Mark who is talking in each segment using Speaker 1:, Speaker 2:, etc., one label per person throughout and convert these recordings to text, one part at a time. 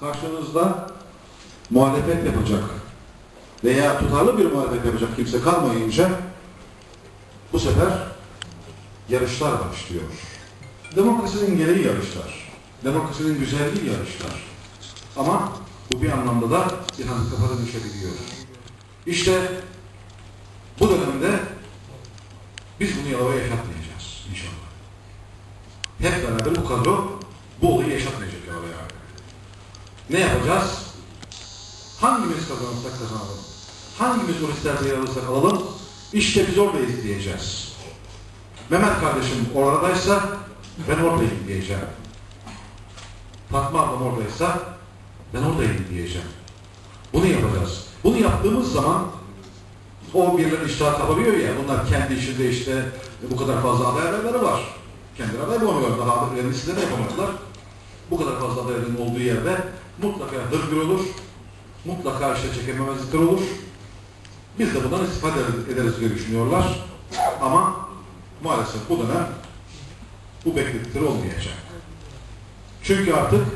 Speaker 1: karşınızda muhalefet yapacak veya tutarlı bir muhalefet yapacak kimse kalmayınca bu sefer yarışlar başlıyor. Demokrasinin gereği yarışlar. Demokrasinin güzelliği yarışlar. Ama bu bir anlamda da bir handikapata düşebiliyor. İşte bu dönemde biz bunu Yalova'ya yaşatmayacağız inşallah. Hep beraber bu kadro bu olayı yaşatmayacak Yalova'ya. Ne yapacağız? Hangimiz kazanırsak kazanalım. Hangimiz o listelerde yer alırsak alalım. İşte biz oradayız diyeceğiz. Mehmet kardeşim oradaysa ben oradayım diyeceğim. Fatma ablam oradaysa ben oradayım diyeceğim. Bunu yapacağız. Bunu yaptığımız zaman o birileri iştahat yapabiliyor ya, bunlar kendi işinde işte bu kadar fazla aday adayları var. Kendileri aday bulamıyorlar, daha adaylarını size yapamadılar. Bu kadar fazla adayların olduğu yerde mutlaka hırgür olur, mutlaka işte çekememezlikler olur. Biz de bundan istifade ederiz diye düşünüyorlar. Ama maalesef bu dönem bu bekledikleri olmayacak. Çünkü artık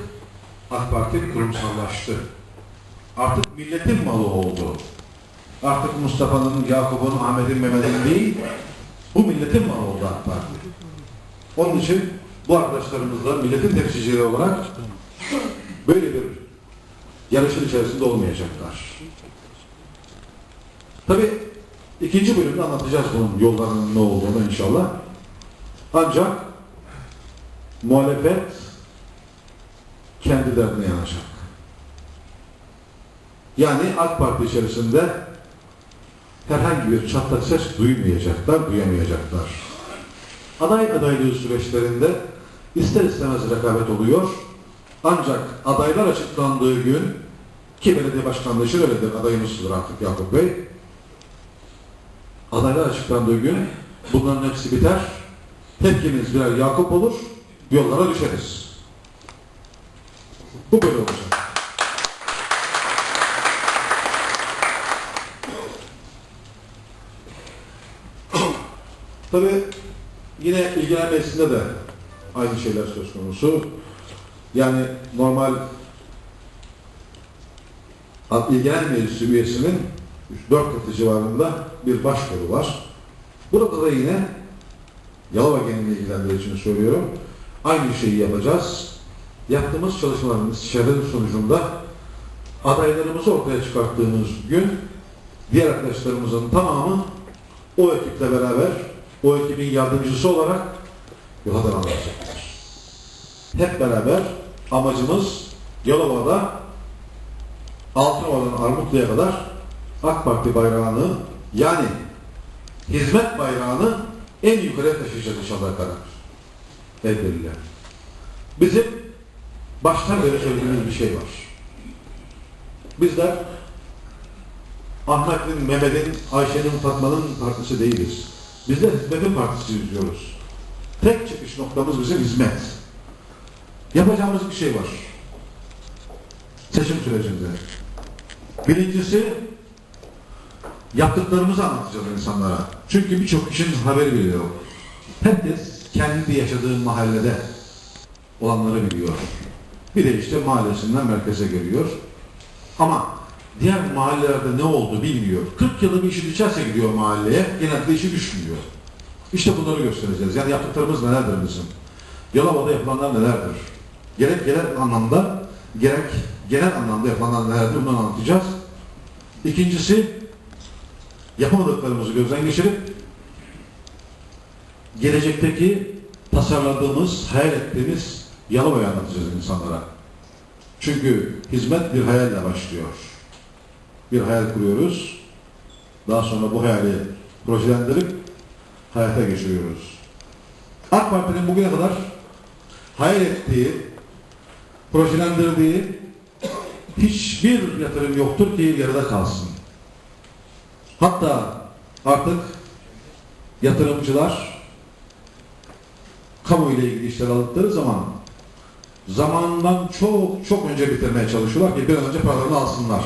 Speaker 1: AK Parti kurumsallaştı. Artık milletin malı oldu. Artık Mustafa'nın, Yakup'un, Ahmet'in, Mehmet'in değil, bu milletin malı oldu AK Parti. Onun için bu arkadaşlarımızla milletin temsilcileri olarak böyle bir yarışın içerisinde olmayacaklar. Tabi ikinci bölümde anlatacağız bunun yollarının ne olduğunu inşallah. Ancak muhalefet kendi derdine yanacak. Yani AK Parti içerisinde herhangi bir çatlak ses duymayacaklar, duyamayacaklar. Aday adaylığı süreçlerinde ister istemez rekabet oluyor. Ancak adaylar açıklandığı gün ki belediye başkanlığı öyledir, adayımızdır artık Yakup Bey. Adaylar açıklandığı gün bunların hepsi biter. Hepimiz birer Yakup olur, yollara düşeriz. Bu böyle olacak. Tabii yine ilgilenme meclisinde de aynı şeyler söz konusu. Yani normal ilgilenme meclisi üyesinin 4 katı civarında bir başvuru var. Burada da yine Yalova genelini ilgilendiği için söylüyorum. Aynı şeyi yapacağız. Yaptığımız çalışmaların istişarenin sonucunda adaylarımızı ortaya çıkarttığımız gün diğer arkadaşlarımızın tamamı o ekiple beraber o ekibin yardımcısı olarak devam edecekler. Hep beraber amacımız Yalova'da Altınova'dan Armutlu'ya kadar AK Parti bayrağını yani hizmet bayrağını en yukarıya taşıyacağız inşallah kadar. El birliğiyle. Bizim baştan beri söylediğimiz bir şey var. Bizler Ahmet'in, Mehmet'in, Ayşe'nin, Fatma'nın partisi değiliz. Bizler hizmetin partisi diyoruz. Tek çıkış noktamız bizim hizmet. Yapacağımız bir şey var. Seçim sürecinde. Birincisi yaptıklarımızı anlatacağız insanlara. Çünkü birçok kişinin haberi bile yok. Herkes kendi yaşadığı mahallede olanları biliyor. Bir de işte mahallesinden merkeze geliyor. Ama diğer mahallelerde ne oldu bilmiyor. 40 yılda bir işi düşerse gidiyor mahalleye, genelde işi düşmüyor. İşte bunları göstereceğiz. Yani yaptıklarımız nelerdir bizim? Yalova'da yapılanlar nelerdir? Gerek genel anlamda, gerek genel anlamda yapılanlar nelerdir? Bunları anlatacağız. İkincisi, yapamadıklarımızı gözden geçirip gelecekteki tasarladığımız, hayal ettiğimiz Yalova'yı anlatacağız insanlara. Çünkü hizmet bir hayalle başlıyor. Bir hayal kuruyoruz. Daha sonra bu hayali projelendirip hayata geçiriyoruz. AK Parti'nin bugüne kadar hayal ettiği, projelendirdiği hiçbir yatırım yoktur ki yarıda kalsın. Hatta artık yatırımcılar kamu ile ilgili işler aldıkları zaman zamanından çok çok önce bitirmeye çalışıyorlar ki bir an önce paralarını alsınlar.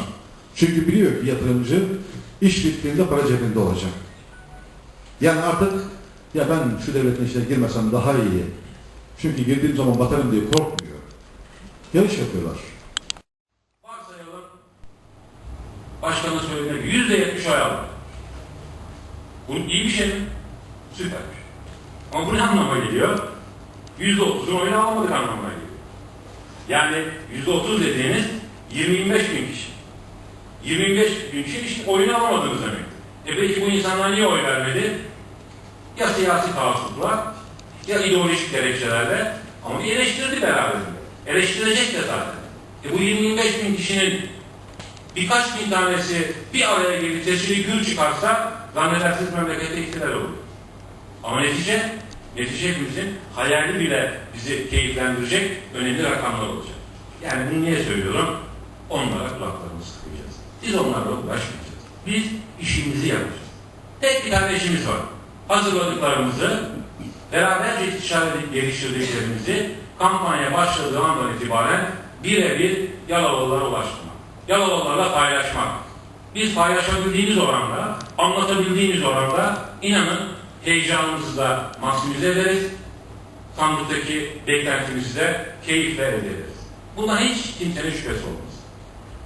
Speaker 1: Çünkü biliyor ki yatırımcı iş bittiğinde para cebinde olacak. Yani artık ya ben şu devletin içine girmesem daha iyi. Çünkü girdiğim zaman batarım diye korkmuyor yarış yapıyorlar.
Speaker 2: Varsayalım, başkanın söylediğine yüzde yetmiş oy aldı. Bunun iyi bir şey mi? Süper. Ama bu ne anlama geliyor? Yüzde otuzun oyunu alamadık anlamına geliyor. Yani yüzde otuz dediğiniz 20-25 bin kişi. 25 bin kişi hiç oyunu alamadınız demek. E peki bu insanlar niye oy vermedi? Ya siyasi tahassupla, ya ideolojik gerekçelerle ama eleştirdi beraber. Eleştirecek de zaten. E bu 25 bin kişinin birkaç bin tanesi bir araya gelip sesini gür çıkarsa zannedersiniz memlekette iktidar olur. Ama netice, netice hepimizin hayali bile bizi keyiflendirecek önemli rakamlar olacak. Yani bunu niye söylüyorum? Onlara kulaklarımızı tıkayacağız. Biz onlarla uğraşmayacağız. Biz işimizi yapacağız. Tek bir tane işimiz var. Hazırladıklarımızı, beraberce istişare geliştirdiklerimizi kampanya başladığı andan itibaren birebir Yalovalılara ulaştırmak. Yalovalılarla paylaşmak. Biz paylaşabildiğimiz oranda, anlatabildiğimiz oranda inanın heyecanımızı da maksimize ederiz. Sandıktaki beklentimizi de keyifle ederiz. Bundan hiç kimsenin şüphesi olmaz.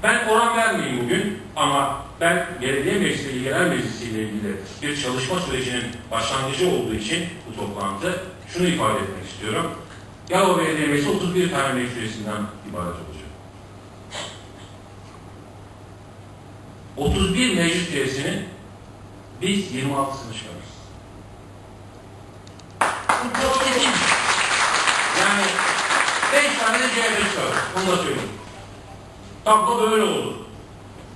Speaker 2: Ben oran vermeyeyim bugün ama ben Belediye Meclisi ile Genel Meclisi ile ilgili bir çalışma sürecinin başlangıcı olduğu için bu toplantı şunu ifade etmek istiyorum. Belediye Meclisi 31 tane meclis üyesinden ibaret olacak. 31 meclis üyesinin biz 26'sını çıkarırız. Bu çok kesin. Yani 5 tane de CHP çıkarır. Onu da söyleyeyim. Tablo böyle olur.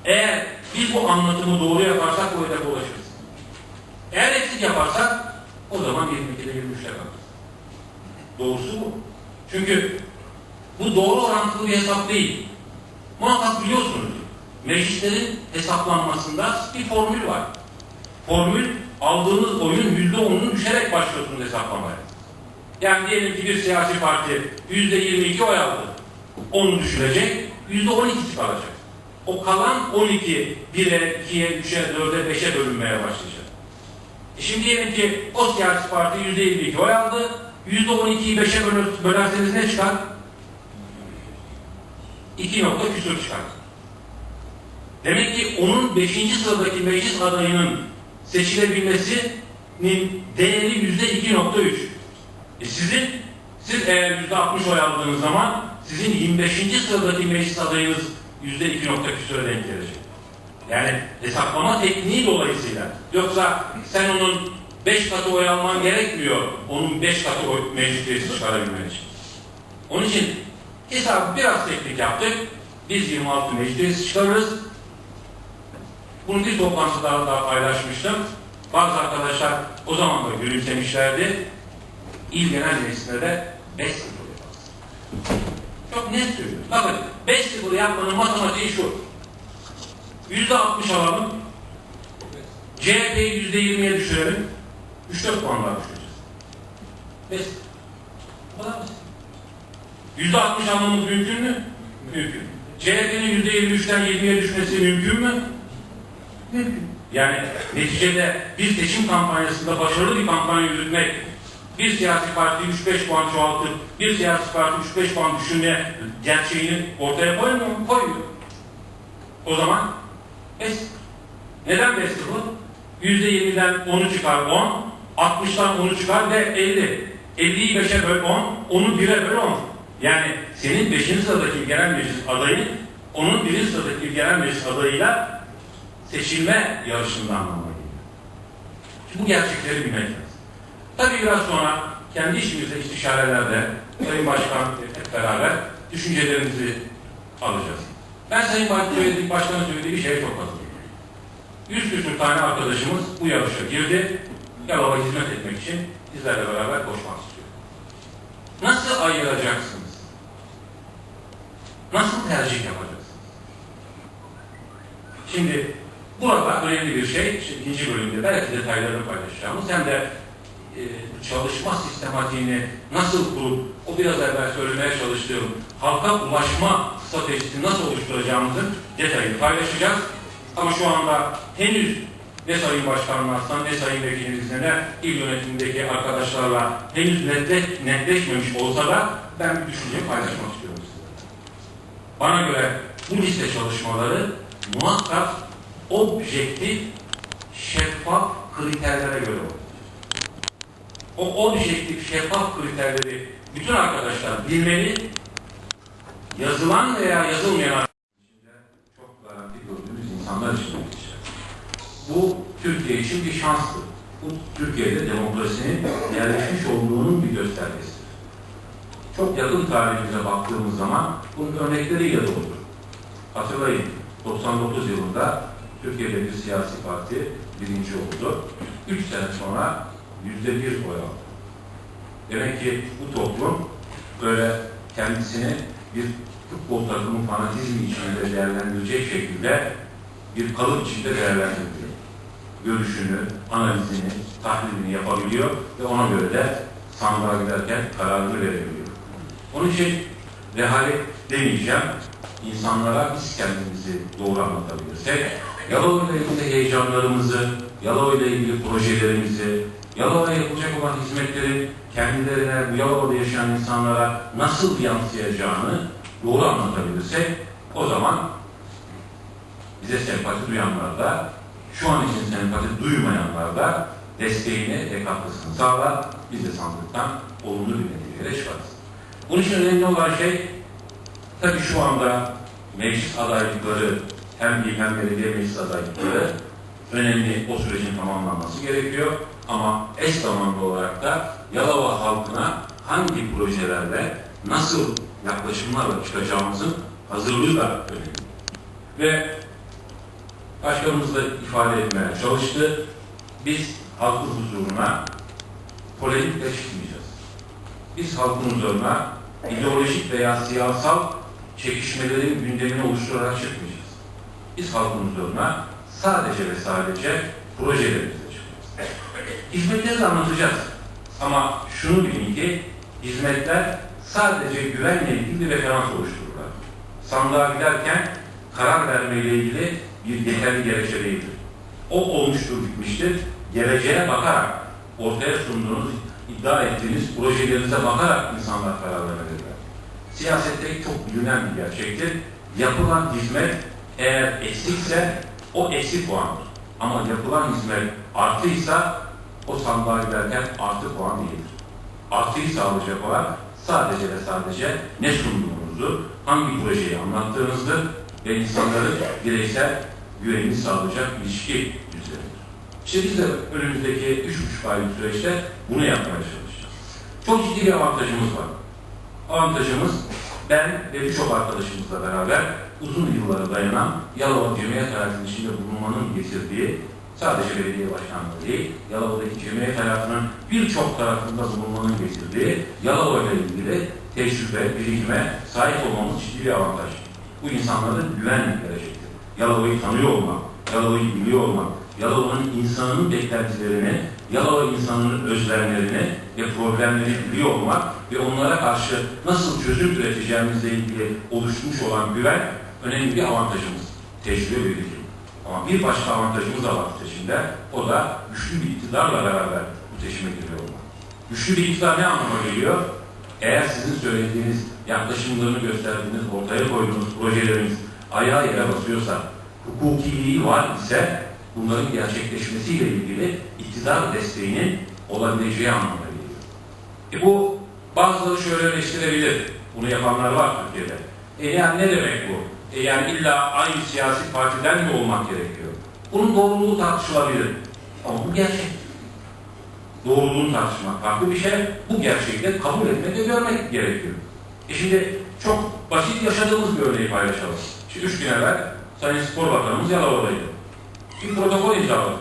Speaker 2: Eğer biz bu anlatımı doğru yaparsak bu hedefe ulaşırız. Eğer eksik yaparsak o zaman 22'de 23'te kalırız. Doğrusu bu. Çünkü bu doğru orantılı bir hesap değil. Muhakkak biliyorsunuz. Meclislerin hesaplanmasında bir formül var. Formül aldığınız oyun yüzde onunun düşerek başlıyorsunuz hesaplamaya. Yani diyelim ki bir siyasi parti yüzde 22 oy aldı. Onu düşürecek, yüzde 12 çıkaracak. O kalan 12 1'e, 2'ye, 3'e, 4'e, 5'e bölünmeye başlayacak. E şimdi diyelim ki o siyasi parti yüzde 22 oy aldı. Yüzde 12'yi 5'e böler- bölerseniz ne çıkar? 2 nokta küsur çıkar. Demek ki onun 5. sıradaki meclis adayının seçilebilmesinin değeri yüzde 2.3. E sizin, siz eğer yüzde 60 oy aldığınız zaman sizin 25. sıradaki meclis adayınız yüzde 2 nokta küsure denk gelecek. Yani hesaplama tekniği dolayısıyla. Yoksa sen onun 5 katı oy alman gerekmiyor. Onun 5 katı oy meclis üyesi çıkarabilmen için. Onun için hesabı biraz teknik yaptık. Biz 26 meclis çıkarırız. Bunu bir toplantıda daha paylaşmıştım. Bazı arkadaşlar o zaman da gülümsemişlerdi. İl Genel Meclisi'nde de 5 0 yaparız. Çok net söylüyorum. Bakın 5 0 yapmanın matematiği şu. Yüzde 60 alalım. CHP'yi yüzde 20'ye düşürelim. 3-4 puan daha düşüreceğiz. 5 Bu kadar basit. Yüzde 60 almamız mümkün mü? Mümkün. CHP'nin yüzde 23'ten 20'ye düşmesi mümkün mü? Mümkün. Yani neticede bir seçim kampanyasında başarılı bir kampanya yürütmek, bir siyasi parti 3-5 puan çoğaltıp, bir siyasi parti 3-5 puan düşürmeye gerçeğini ortaya koymuyor mu? Koyuyor. O zaman 5 Neden 5 bu? %20'den 10'u çıkar 10, 60'tan 10'u çıkar ve 50. 50'yi 5'e böl 10, 10'u 1'e böl 10. Yani senin 5. sıradaki genel meclis adayı, onun 1. sıradaki genel meclis adayıyla seçilme yarışında anlamına geliyor. Şimdi bu gerçekleri bilmek lazım. Tabii biraz sonra kendi işimizde istişarelerde Sayın Başkan hep beraber düşüncelerimizi alacağız. Ben Sayın Başkan'ın söylediği bir şeye çok katılıyorum. Yüz küsur tane arkadaşımız bu yarışa girdi. Yalova hizmet etmek için bizlerle beraber koşmak istiyor. Nasıl ayıracaksınız? Nasıl tercih yapacaksınız? Şimdi burada önemli bir şey, işte ikinci bölümde belki detaylarını paylaşacağımız hem de e, çalışma sistematiğini nasıl kurup o biraz evvel söylemeye çalıştığım halka ulaşma stratejisini nasıl oluşturacağımızın detayını paylaşacağız. Ama şu anda henüz ne Sayın Başkanımızla ne Sayın Vekilimizle ne il yönetimindeki arkadaşlarla henüz netleş, netleşmemiş olsa da ben bir düşünceyi paylaşmak istiyorum. Bana göre bu liste çalışmaları muhakkak objektif, şeffaf kriterlere göre olur. O objektif, şeffaf kriterleri bütün arkadaşlar bilmeli, yazılan veya yazılmayan çok garanti gördüğümüz insanlar için Türkiye için bir şanstır. Bu Türkiye'de demokrasinin yerleşmiş olduğunun bir göstergesidir. Çok yakın tarihimize baktığımız zaman bunun örnekleriyle doludur. Hatırlayın, 99 yılında Türkiye'de bir siyasi parti birinci oldu. 3 sene sonra yüzde bir oy aldı. Demek ki bu toplum böyle kendisini bir futbol takımı fanatizmi içinde değerlendirecek şekilde bir kalıp içinde değerlendiriyor. Görüşünü, analizini, tahlilini yapabiliyor ve ona göre de sandığa giderken kararını verebiliyor. Onun için rehalet demeyeceğim, insanlara biz kendimizi doğru anlatabilirsek, Yalova ile ilgili heyecanlarımızı, Yalova ile ilgili projelerimizi, Yalova'ya yapılacak olan hizmetlerin kendilerine, bu Yalova'da yaşayan insanlara nasıl yansıyacağını doğru anlatabilirsek, o zaman bize sempati duyanlar da, şu an için sempati duymayanlar da desteğini ve katkısını sağlar. Biz de sandıktan olumlu bir neticeyle çıkarız. Bunun için önemli olan şey, tabii şu anda meclis adaylıkları, hem il hem belediye meclis adaylıkları önemli o sürecin tamamlanması gerekiyor. Ama eş zamanlı olarak da Yalova halkına hangi projelerle nasıl yaklaşımlarla çıkacağımızın hazırlığı da önemli. Ve başkanımız da ifade etmeye çalıştı. Biz halkın huzuruna polemikle çıkmayacağız. Biz halkın huzuruna ideolojik veya siyasal çekişmelerin gündemini oluşturarak çıkmayacağız. Biz halkın huzuruna sadece ve sadece projelerimizle çıkacağız. Hizmetleri anlatacağız. Ama şunu bilin ki hizmetler sadece güvenle ilgili bir referans oluştururlar. Sandığa giderken karar vermeyle ilgili bir yeterli gerekçe değildir. O olmuştur, bitmiştir. Geleceğe bakarak ortaya sunduğunuz, iddia ettiğiniz projelerinize bakarak insanlar karar vermelidirler. Siyasette çok bilinen bir gerçektir. Yapılan hizmet eğer eksikse o eksik puandır. Ama yapılan hizmet artıysa o sandığa giderken artı puan değildir. Artıyı sağlayacak olan sadece ve sadece ne sunduğunuzu, hangi projeyi anlattığınızdır ve insanların bireysel güvenini sağlayacak ilişki üzeridir. İşte biz de önümüzdeki üç buçuk aylık süreçte bunu yapmaya çalışacağız. Çok ciddi bir avantajımız var. Avantajımız ben ve birçok arkadaşımızla beraber uzun yıllara dayanan Yalova Cemiyet Hayatı'nın içinde bulunmanın getirdiği sadece belediye başkanlığı değil, Yalova'daki cemiyet hayatının birçok tarafında bulunmanın getirdiği Yalova ile ilgili tecrübe, birikime sahip olmamız ciddi bir avantaj. Bu insanlara güven verecektir. Yalova'yı tanıyor olmak, Yalova'yı biliyor olmak, Yalova'nın insanının beklentilerini, Yalova insanının özlemlerini ve problemlerini biliyor olmak ve onlara karşı nasıl çözüm üreteceğimizle ilgili oluşmuş olan güven önemli bir avantajımız. Tecrübe ve birikim. Ama bir başka avantajımız da var seçimde. O da güçlü bir iktidarla beraber bu seçime giriyor olmak. Güçlü bir iktidar ne anlama geliyor? Eğer sizin söylediğiniz, yaklaşımlarını gösterdiğiniz, ortaya koyduğunuz projeleriniz ayağa yere basıyorsa, hukukiliği var ise bunların gerçekleşmesiyle ilgili iktidar desteğinin olabileceği anlamına geliyor. E bu bazıları şöyle eleştirebilir. Bunu yapanlar var Türkiye'de. E yani ne demek bu? E yani illa aynı siyasi partiden mi olmak gerekiyor? Bunun doğruluğu tartışılabilir. Ama bu gerçek. Doğruluğunu tartışmak farklı bir şey. Bu gerçeği de kabul etmek ve görmek gerekiyor. E şimdi çok basit yaşadığımız bir örneği paylaşalım. Şimdi üç gün evvel Sayın Spor Bakanımız Yalova'daydı. Bir protokol imzaladı.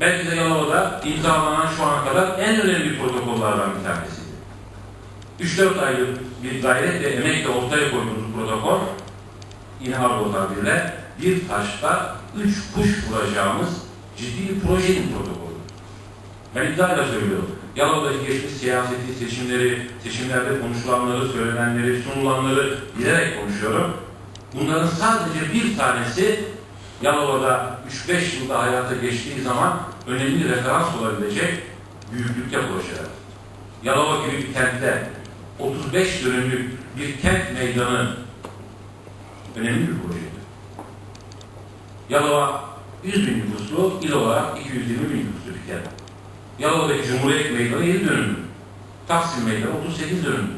Speaker 2: Belki de Yalova'da imzalanan şu ana kadar en önemli protokollardan bir tanesiydi. 3-4 aylık bir gayret ve emekle ortaya koyduğumuz protokol yine Argo tabirle bir taşta üç kuş vuracağımız ciddi bir projenin protokolü. Ben iddiayla söylüyorum. Yalova'daki geçmiş siyaseti, seçimleri, seçimlerde konuşulanları, söylenenleri, sunulanları bilerek konuşuyorum. Bunların sadece bir tanesi Yalova'da 3-5 yılda hayata geçtiği zaman önemli referans olabilecek büyüklükte projeler. Yalova gibi bir kentte 35 dönümlük bir kent meydanı önemli bir projeydi. Yalova 100 bin nüfuslu, il olarak 220 bin nüfuslu bir kent. Yalova'daki Cumhuriyet Meydanı 7 dönümlü. Taksim Meydanı 38 dönümlü.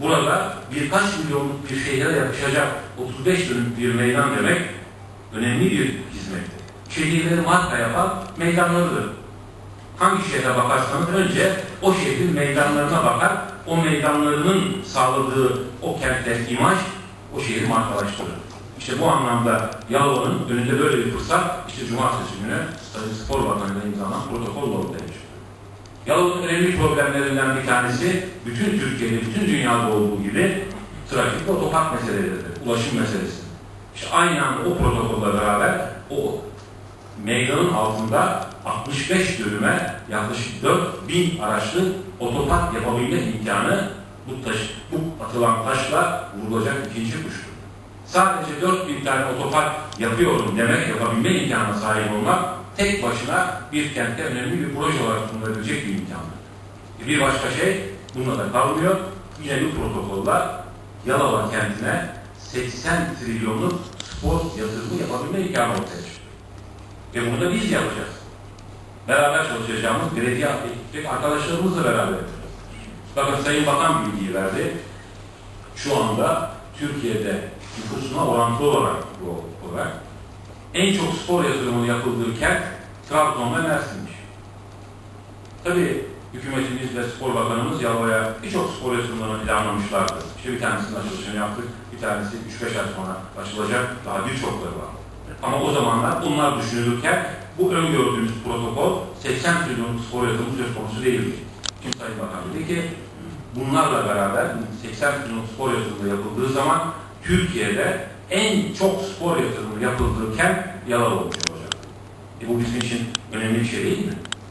Speaker 2: Burada birkaç milyonluk bir şehre yakışacak 35 dönümlük bir meydan demek önemli bir hizmettir. Şehirleri marka yapan meydanlarıdır. Hangi şehre bakarsanız önce o şehrin meydanlarına bakar, o meydanlarının sağladığı o kente imaj o şehri markalaştırır. İşte bu anlamda Yalova'nın önünde böyle bir fırsat, işte Cumartesi günü Spor Bakanı'yla imzalanan protokolla ortaya çıktı. Yalova'nın önemli problemlerinden bir tanesi, bütün Türkiye'de, bütün dünyada olduğu gibi trafik ve otopark meseleleridir, ulaşım meselesi. İşte aynı anda o protokolla beraber o meydanın altında 65 dönüme yaklaşık 4000 araçlı otopark yapabilme imkanı bu, taş, bu atılan taşla vurulacak ikinci kuştur. Sadece 4000 tane otopark yapıyorum demek, yapabilme imkanına sahip olmak tek başına bir kentte önemli bir proje olarak sunulabilecek bir imkandır. E Bir başka şey, bununla da kalmıyor. Yine bu protokolla Yalova kentine 80 trilyonluk spor yatırımı yapabilme imkanı ortaya çıktı. Ve bunu da biz yapacağız. Beraber çalışacağımız belediye ekip arkadaşlarımızla beraber. Bakın Sayın Bakan bilgiyi verdi. Şu anda Türkiye'de nüfusuna orantılı olarak bu olarak en çok spor yatırımı yapıldığı kent Trabzon ve Mersin'miş. Tabii hükümetimiz ve spor bakanımız Yalova'ya birçok spor yatırımlarını planlamışlardı. İşte bir tanesinin açılışını yaptık, bir tanesi 3-5 ay sonra açılacak, daha birçokları var. Ama o zamanlar bunlar düşünülürken bu öngördüğümüz protokol 80 trilyon spor yatırımı söz konusu değildi. Şimdi Sayın Bakan dedi ki bunlarla beraber 80 trilyon spor yatırımı yapıldığı zaman Türkiye'de en çok spor yatırımı yapıldığı kent Yalova olacak. E bu bizim için önemli bir şey değil mi?